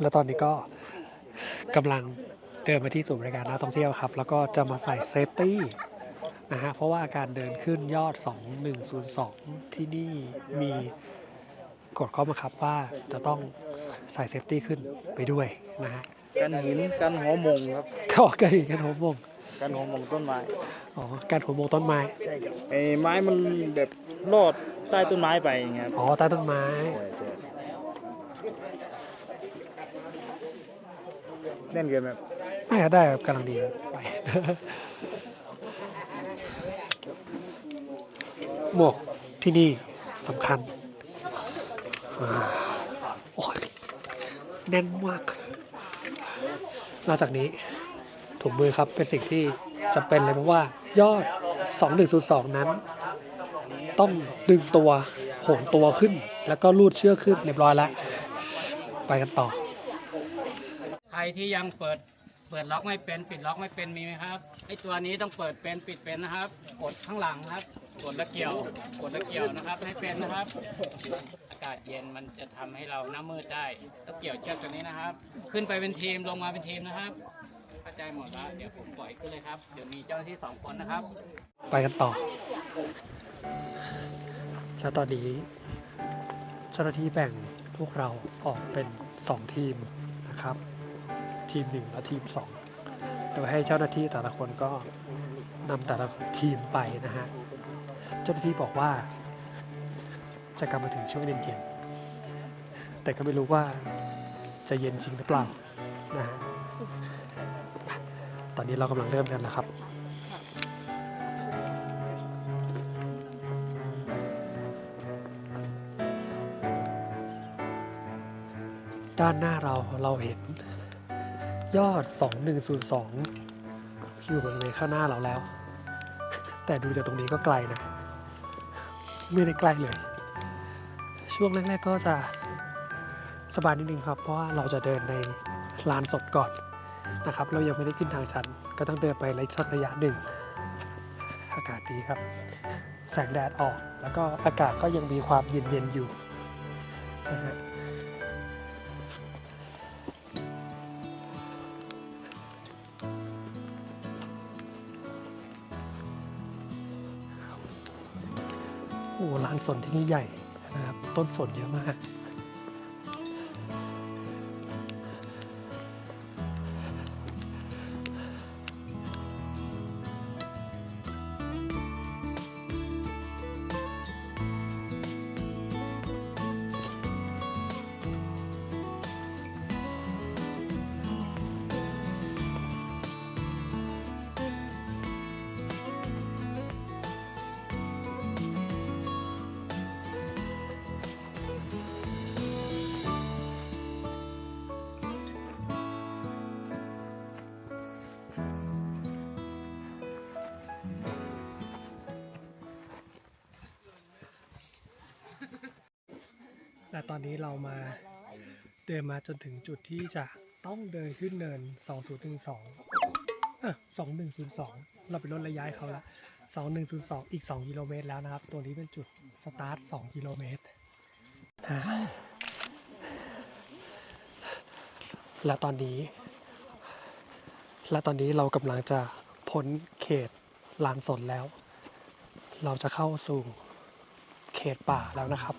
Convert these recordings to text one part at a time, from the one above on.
แล้วตอนนี้ก็กำลังเดินมาที่ศูนย์บริการนักท่องเที่ยวครับ แล้วก็จะมาใส่เซฟตี้นะฮะ เพราะว่าการเดินขึ้นยอด 2102 ที่นี่มีกฎข้อบังคับว่าจะต้องใส่เซฟตี้ขึ้นไปด้วยนะฮะกันหินกันหัวมงครับก็กันอีกกันหัวมงกันหัวมงต้นไม้ อ๋อการหัวมงต้นไม้ ใช่ครับไอ้ไม้มันแบบลอดใต้ต้นไม้ไปอย่างเงี้ยครับอ๋อ ใต้ต้นไม้ เล่นเกินแบบไม่ครับได้ครับกำลังดีครับไป หมวกที่นี่สำคัญอ่าโอ้ยแน่นมากนอกจากนี้ถุงมือครับเป็นสิ่งที่จำเป็นเลยเพราะว่ายอด 2102 นั้น ต้องดึงตัวโหนตัวขึ้น แล้วก็ลูดเชือกขึ้นเรียบร้อยแล้ว ไปกันต่อ ที่ยังเปิดเปิดล็อกไม่เป็นปิดล็อกไม่เป็นมีไหมครับไอตัวนี้ต้องเปิดเป็นปิดเป็นนะครับ กดข้างหลังครับ กดแล้วเกี่ยว กดแล้วเกี่ยวนะครับ ให้เป็นนะครับ อากาศเย็นมันจะทำให้เราหน้ามืดได้ต้องเกี่ยวเชือกตัวนี้นะครับ ขึ้นไปเป็นทีมลงมาเป็นทีมนะครับเข้าใจหมดแล้วเดี๋ยวผมปล่อยขึ้นเลยครับเดี๋ยวมีเจ้าหน้าที่สองคนนะครับ ไปกันต่อแล้วตอนนี้เจ้าหน้าที่แบ่งพวกเราออกเป็น 2 ทีมนะครับ ทีม1และทีม2โดยให้เจ้าหน้าที่แต่ละคนก็นำแต่ละทีมไปนะฮะ เจ้าหน้าที่บอกว่าจะกลับมาถึงช่วงเย็นๆแต่ก็ไม่รู้ว่าจะเย็นจริงหรือเปล่านะฮะ ตอนนี้เรากำลังเริ่มกันนะครับด้านหน้าเราเราเห็น ยอด 2102 อยู่บริเวณข้างหน้าเราแล้ว แต่ดูจากตรงนี้ก็ไกลนะ ไม่ได้ใกล้เลย ช่วงแรก ๆ ก็จะสบายนิดนึงครับ เพราะว่าเราจะเดินในลานสดก่อนนะครับ เรายังไม่ได้ขึ้นทางชัน ก็ต้องเดินไประยะระยะหนึ่ง อากาศดีครับ แสงแดดออก แล้วก็อากาศก็ยังมีความเย็นๆอยู่ โอ้ร้านสนที่นี่ใหญ่นะครับต้นสนเยอะมาก และตอนนี้เรามาเดินมาจนถึงจุดที่จะต้องเดินขึ้นเนิน 2012อะ2102 เราไปลดระยะเขาละ 2102 อีก 2 กิโลเมตรแล้วนะครับ ตัวนี้เป็นจุดสตาร์ท 2 กิโลเมตรและตอนนี้ และตอนนี้เรากำลังจะพ้นเขตลานสนแล้ว เราจะเข้าสู่เขตป่าแล้วนะครับ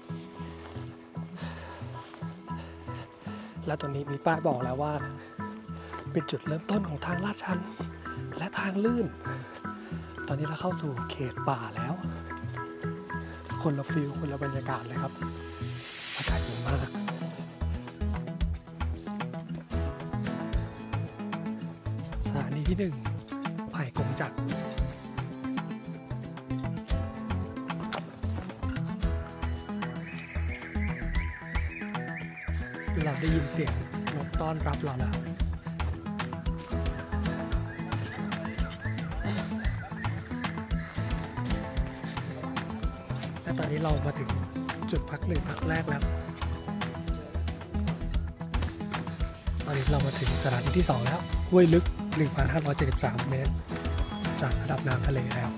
และตอนนี้มีป้ายบอกแล้วว่า เป็นจุดเริ่มต้นของทางลาดชัน และทางลื่น ตอนนี้เราเข้าสู่เขตป่าแล้ว คนละฟิลคนละบรรยากาศเลยครับอากาศดีมากสถานีที่หนึ่งไผ่กงจักร เราได้ยินเสียงรถต้อนรับเราแล้วและตอนนี้เรามาถึงจุดพักหนึ่งพักแรกแล้ว ตอนนี้เรามาถึงสถานีที่ 2 แล้ว ห้วยลึก 1,573 เมตร จากระดับน้ำทะเลแล้ว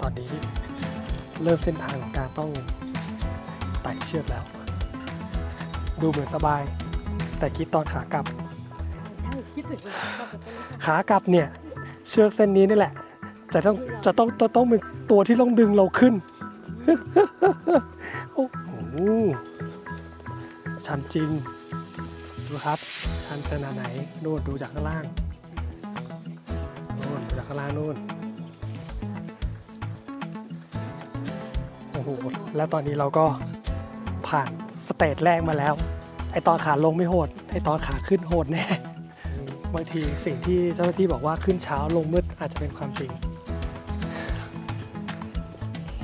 ตอนนี้เริ่มเส้นทางของการต้องไต่เชือกแล้ว ดูเหมือนสบาย แต่คิดตอนขากลับ ขากลับเนี่ย เชือกเส้นนี้นี่แหละ จะต้องจะต้องจะต้องเป็นตัวที่ต้องดึงเราขึ้นโอ้โหชันจริงดูครับชันขนาดไหนนู่นดูจากข้างล่างนู่นดูจากข้างล่างนู่นโอ้โหแล้วตอนนี้เราก็ผ่านสเตจแรกมาแล้ว ไอตอนขาลงไม่โหด ไอตอนขาขึ้นโหดแน่บางทีสิ่งที่เจ้าหน้าที่บอกว่าขึ้นเช้าลงมืดอาจจะเป็นความจริง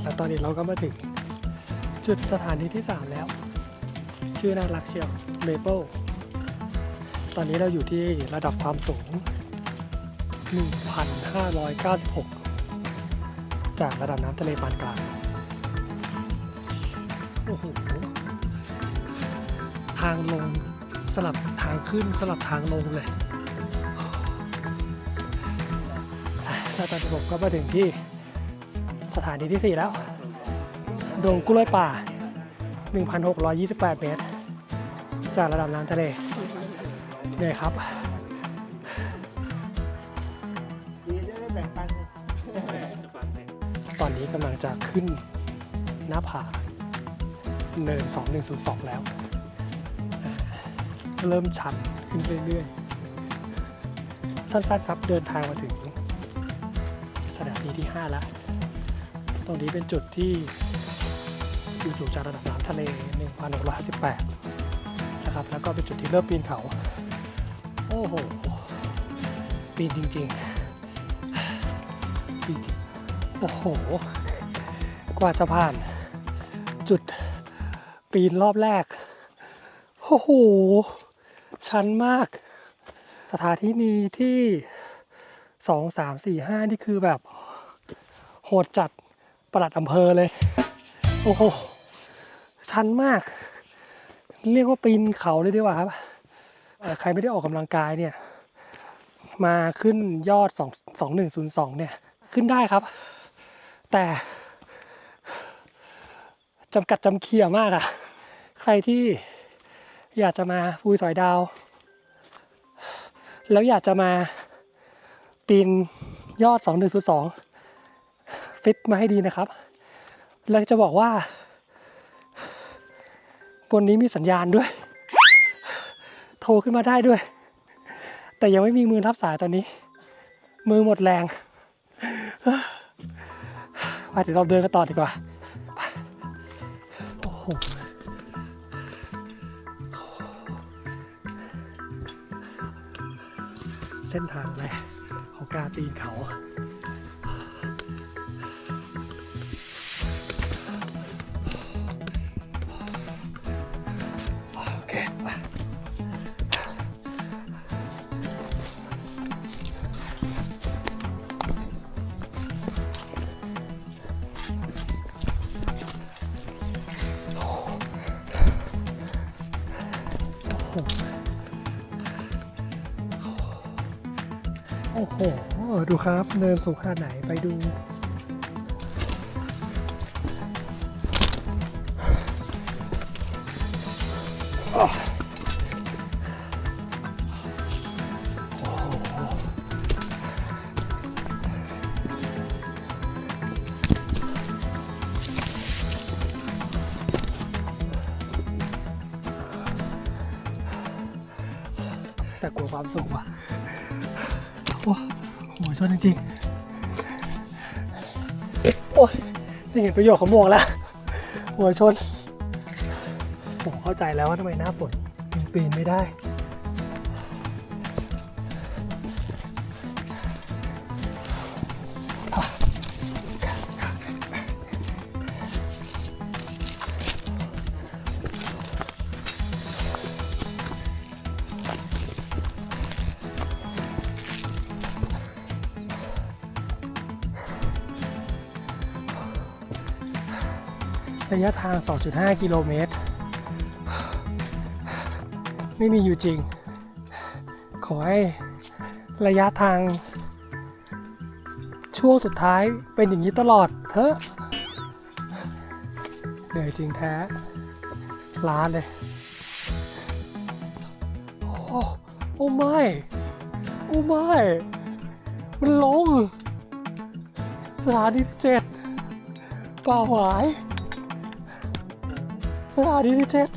แล้วตอนนี้เราก็มาถึง จุดสถานีที่ 3 แล้ว ชื่อน่ารักเชียวเมเปิลตอนนี้เราอยู่ที่ระดับความสูง 1,596 จากระดับน้ำทะเลปานกลางโอ้โห ทางลง สลับทางขึ้นสลับทางลงเลยแล้วตอนนี้ผมก็มาถึงที่สถานีที่ 4 แล้วดงกล้วยป่า 1,628 เมตร จากระดับน้ำทะเลเนี่ยครับ ตอนนี้กำลังจะขึ้นหน้าผาเนิน 2102 แล้ว เริ่มชันขึ้นเรื่อยๆ สั้นๆครับเดินทางมาถึงสถานีที่ 5 แล้ว ตรงนี้เป็นจุดที่อยู่สูงจากระดับน้ำทะเล 1,658 นะครับ แล้วก็เป็นจุดที่เริ่มปีนเขา โอ้โห ปีนจริงๆ ปีนโอ้โห กว่าจะผ่านจุดปีนรอบแรก โอ้โห ชันมาก สถานที่นี้ที่สองสามสี่ห้านี่คือแบบ โหดจัดประหลัดอำเภอเลย โอ้โห ชันมาก เรียกว่าปีนเขาเลยดีกว่าครับเอ่ใครไม่ได้ออกกำลังกายเนี่ย มาขึ้นยอด2 2102เนี่ย ขึ้นได้ครับ แต่จำกัดจำเคียมากอะใครที่ อยากจะมาภูสอยดาว แล้วอยากจะมาปีนยอด 2 1 2ฟิตมาให้ดีนะครับ แล้วจะบอกว่า บนนี้มีสัญญาณด้วย โทรขึ้นมาได้ด้วย แต่ยังไม่มีมือรับสายตอนนี้ มือหมดแรงไปเดี๋ยวเราเดินกันต่อดีกว่าโอ้โห เส้นทางแหละของการปีนเขา ดูครับ เนินสูงขนาดไหนไปดู แต่กลัวความสูงว่ะ ชนจริงๆ โอ้ยนี่เห็นประโยชน์ของหมวกแล้ว หัวชน ผมเข้าใจแล้วว่าทำไมหน้าฝนปีนไม่ได้ ระยะทาง 2.5 กิโลเมตร ไม่มีอยู่จริง ขอให้ระยะทาง ช่วงสุดท้ายเป็นอย่างนี้ตลอดเถอะเหนื่อยจริงแท้ ล้าเลย โอ้โอ้ไม่ โอ้ไม่ มันลง สถานีเจ็ดป่าหวาย สถานีที่เจ็ด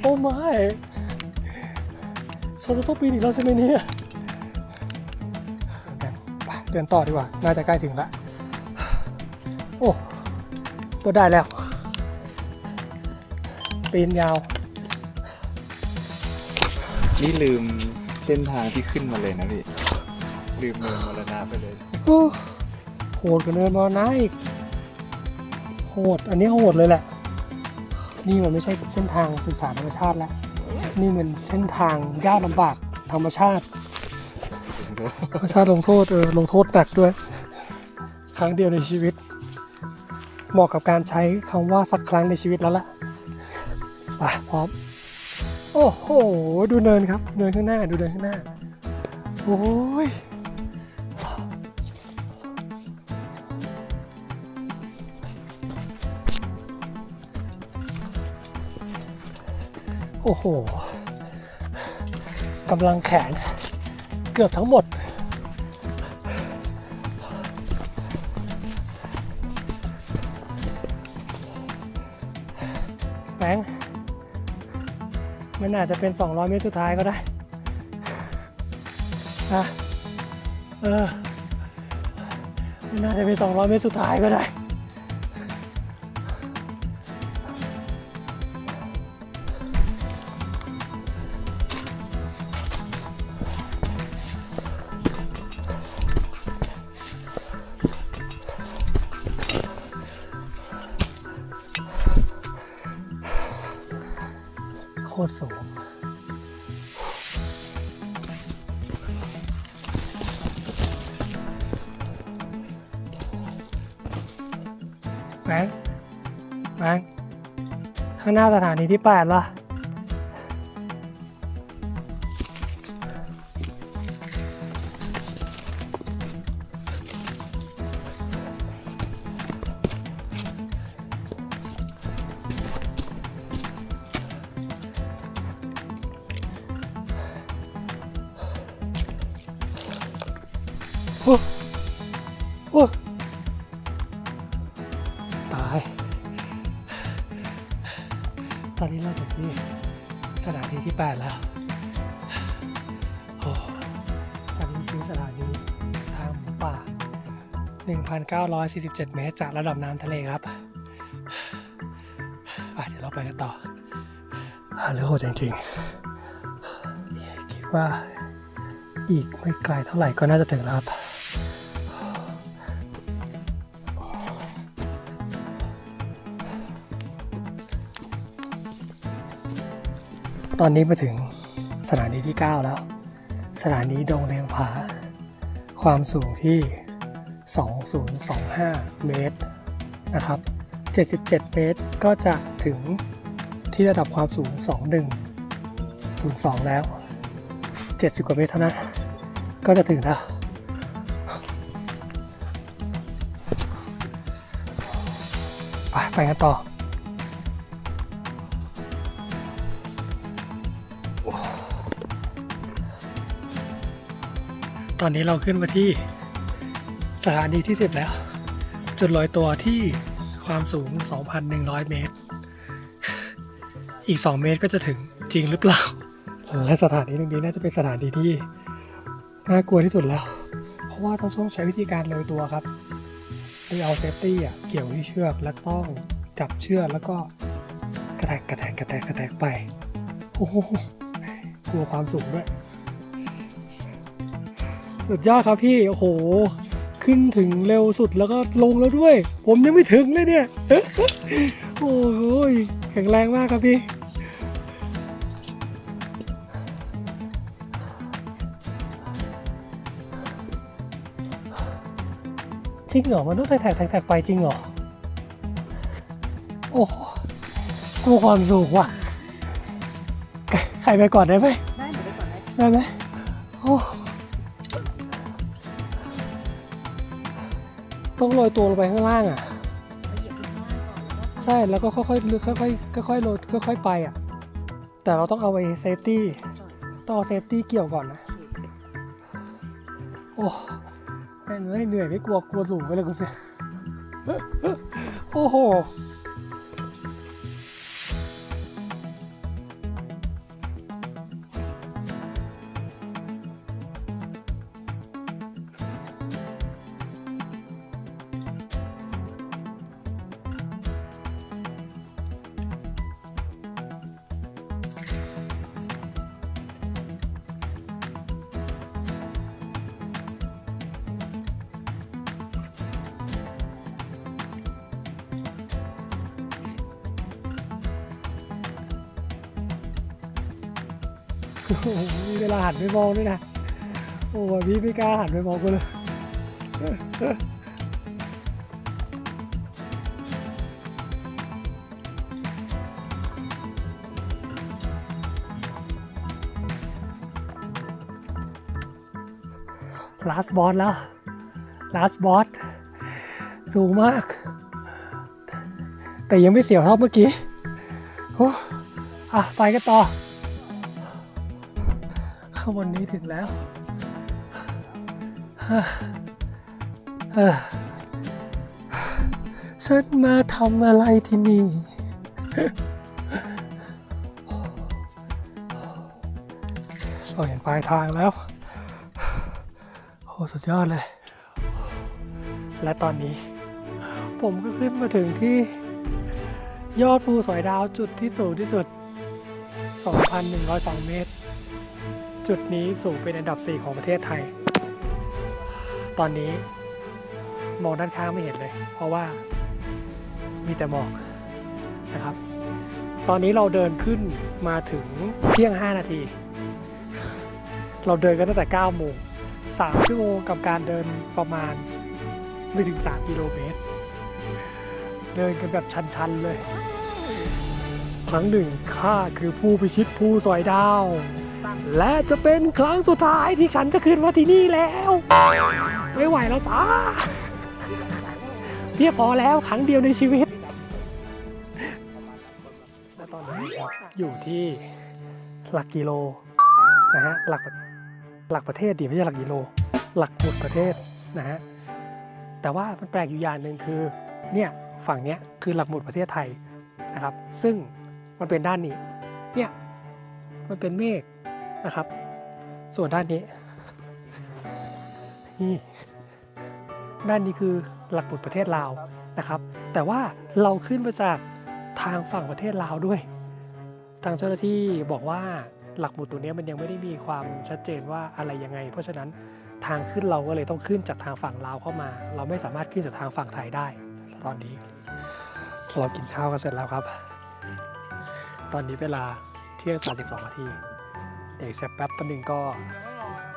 โอ้ไม่ฉันจะต้องปีนอีกแล้วใช่ไหมเนี่ยไปเดินต่อดีกว่า น่าจะใกล้ถึงล้วโอ้ก็ได้แล้ว ปีนยาว นี่ลืมเส้นทางที่ขึ้นมาเลยนะพี่ ลืมเนินมรณะไปเลยโอ้โหดกว่าเนินมานะอีก โหด อันนี้โหดเลยแหละ นี่มันไม่ใช่เส้นทางศึกษาธรรมชาติแล้ว นี่มันเส้นทางยากลำบากธรรมชาติ ธรรมชาติลงโทษเออลงโทษหนักด้วย ครั้งเดียวในชีวิต เหมาะกับการใช้คำว่าสักครั้งในชีวิตแล้วล่ะไปพร้อม โอ้โห ดูเนินครับ เนินข้างหน้า ดูเนินข้างหน้า โอ้ย โอ้โหกำลังแขนเกือบทั้งหมด แบงมันอาจจะเป็น 200 เมตรสุดท้ายก็ได้นะเออมันน่าจะเป็น 200 เมตรสุดท้ายก็ได้ คตรสูงแบงค์แบงค์ข้างหน้าสถานีที่8ปดล่ะ โอ้โอ้ตาย ตอนนี้เราถึงที่สถานีที่ 8 แล้วโอ้ตอนนี้คือสถานีทางหมูป่า 1,947 เมตร จากระดับน้ำทะเลครับเดี๋ยวเราไปกันต่อเรือโหดจริงๆ คิดว่าอีกไม่ไกลเท่าไหร่ก็น่าจะถึงแล้วครับ ตอนนี้มาถึงสถานีที่ 9 แล้ว สถานีดงเรียงผา ความสูงที่ 2025 เมตรนะครับ 77 เมตรก็จะถึงที่ระดับความสูง 2102 แล้ว 70 กว่าเมตรเท่านั้น ก็จะถึงแล้วไปไปกันต่อ อนนี้เราขึ้นมาที่สถานีที่ 10 แล้ว จุดลอยตัวที่ความสูง 2,100 เมตร อีก 2 เมตรก็จะถึงจริงหรือเปล่า และสถานีตรงนี้น่าจะเป็นสถานีที่น่ากลัวที่สุดแล้ว เพราะว่าต้องต้องใช้วิธีการลอยตัวครับโดยเอาเซฟตี้อะเกี่ยวที่เชือกแล้วต้องจับเชือกแล้วก็กระแทกกระแทกกระแทกกระแทกไป โอ้โหกลัวความสูงด้วย สุดยอดครับพี่ โอ้โห ขึ้นถึงเร็วสุดแล้วก็ลงแล้วด้วย ผมยังไม่ถึงเลยเนี่ย โอ้โหแข็งแรงมากครับพี่ จริงเหรอ มันต้องแทกแทกแทกไปจริงเหรอ โอ้โหกลัวความสูงว่ะใครใครไปก่อนได้ไหม ได้เดี๋ยวไปก่อนได้ได้ไหมโอ้ ต้องโรยตัวลงไปข้างล่างอะไปเหยียบข้างล่างก่อนแล้วก็ใช่แล้วก็ค่อยๆค่อยๆค่อยๆโรยค่อยๆไปอะ แต่เราต้องเอาไว้เซฟตี้ต้องเอาเซฟตี้เกี่ยวก่อนนะ โอ้แม่งเอ้ยเหนื่อยไม่กลัวกลัวสูงไปเลยกูเนี่ยโอ้โห มีเวลาหันไปมองด้วยนะ โอ้ยพี่ไม่กล้าหันไปมองกูเลยลาสบอสแล้วลาสบอสสูงมาก แต่ยังไม่เสียวเท่าเมื่อกี้โอ้อะไปกันต่อ ข้างบนนี้ถึงแล้วฉันมาทำอะไรที่นี่ เราเห็นปลายทางแล้วโอ้สุดยอดเลย และตอนนี้ ผมก็ขึ้นมาถึงที่ยอดภูสอยดาวจุดที่สูงที่สุด 2,102 เมตร จุดนี้สูงเป็นอันดับ 4 ของประเทศไทย ตอนนี้มองด้านข้างไม่เห็นเลย เพราะว่ามีแต่หมอกนะครับ ตอนนี้เราเดินขึ้นมาถึงเที่ยง 5 นาที เราเดินกันตั้งแต่9โมง3ชั่วโมงกับการเดินประมาณไม่ถึง 3 กิโลเมตร เดินกันแบบชันๆเลย ครั้งหนึ่งข้าคือผู้พิชิตภูสอยดาว และจะเป็นครั้งสุดท้ายที่ฉันจะขึ้นมาที่นี่แล้ว ไม่ไหวแล้วจ้าเพียบพอแล้วครั้งเดียวในชีวิตและตอนนี้อยู่ที่หลักกิโลนะฮะหลักหลักประเทศดีไม่ใช่หลักกิโล หลักหมุดประเทศนะฮะแต่ว่ามันแปลกอยู่อย่างหนึ่งคือเนี่ยฝั่งเนี้ยคือหลักหมุดประเทศไทยนะครับ ซึ่งมันเป็นด้านนี้เนี่ยมันเป็นเมฆ นะครับ ส่วนด้านนี้นี่ด้านนี้คือหลักหมุดประเทศลาวนะครับ แต่ว่าเราขึ้นมาจากทางฝั่งประเทศลาวด้วย ทางเจ้าหน้าที่บอกว่าหลักหมุดตัวนี้มันยังไม่ได้มีความชัดเจนว่าอะไรยังไง เพราะฉะนั้นทางขึ้นเราก็เลยต้องขึ้นจากทางฝั่งลาวเข้ามา เราไม่สามารถขึ้นจากทางฝั่งไทยได้ตอนนี้เรากินข้าวกันเสร็จแล้วครับ ตอนนี้เวลาเที่ยง32นาที เดี๋ยวสักแป๊บแป๊บนึงก็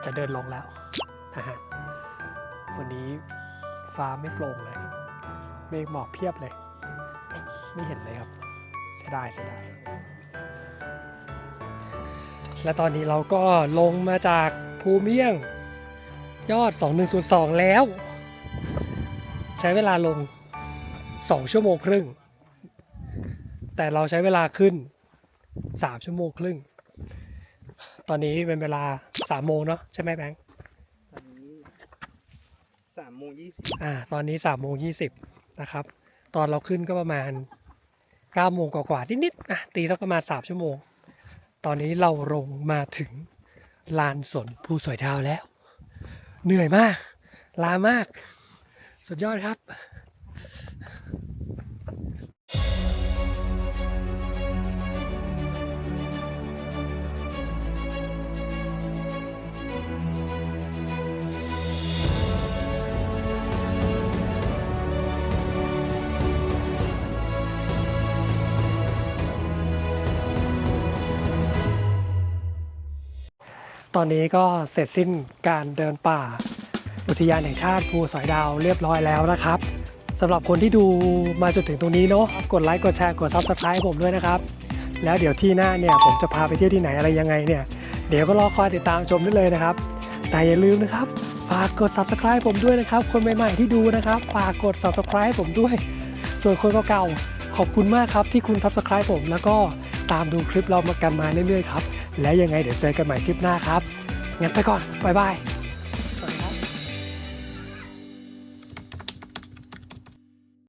จะเดินลงแล้วนะฮะวันนี้ฟ้าไม่โปร่งเลย เมฆหมอกเพียบเลย ไม่เห็นเลยครับเสียดายเสียดายและตอนนี้เราก็ลงมาจากภูเมี่ยง ยอด 2102 แล้ว ใช้เวลาลง 2 ชั่วโมงครึ่ง แต่เราใช้เวลาขึ้น 3 ชั่วโมงครึ่ง ตอนนี้เป็นเวลา3โมงเนาะใช่ไหมแบงค์ตอนนี้สามโมงยี่สิบอ่า ตอนนี้3โมง20นะครับ ตอนเราขึ้นก็ประมาณ9โมงกว่าๆนิดๆอะตีสักประมาณ3ชั่วโมง ตอนนี้เราลงมาถึงลานสนภูสอยดาวแล้ว เหนื่อยมาก ลามาก สุดยอดครับ ตอนนี้ก็เสร็จสิ้นการเดินป่า อุทยานแห่งชาติภูสอยดาวเรียบร้อยแล้วนะครับสำหรับคนที่ดูมาจนถึงตรงนี้เนาะกดไลค์กดแชร์กดซับสไครต์ผมด้วยนะครับแล้วเดี๋ยวที่หน้าเนี่ยผมจะพาไปเที่ยวที่ไหนอะไรยังไงเนี่ยเดี๋ยวก็รอคอยติดตามชมได้เลยนะครับ แต่อย่าลืมนะครับฝากกด subscribe ผมด้วยนะครับ คนใหม่ๆที่ดูนะครับฝากกด subscribe ผมด้วยส่วนคนเก่าๆขอบคุณมากครับที่คุณ Subscribe ผม แล้วก็ตามดูคลิปเรามากันมาเรื่อยๆครับ และยังไงเดี๋ยวเจอกันใหม่คลิปหน้าครับงั้นไปก่อนบ๊ายบาย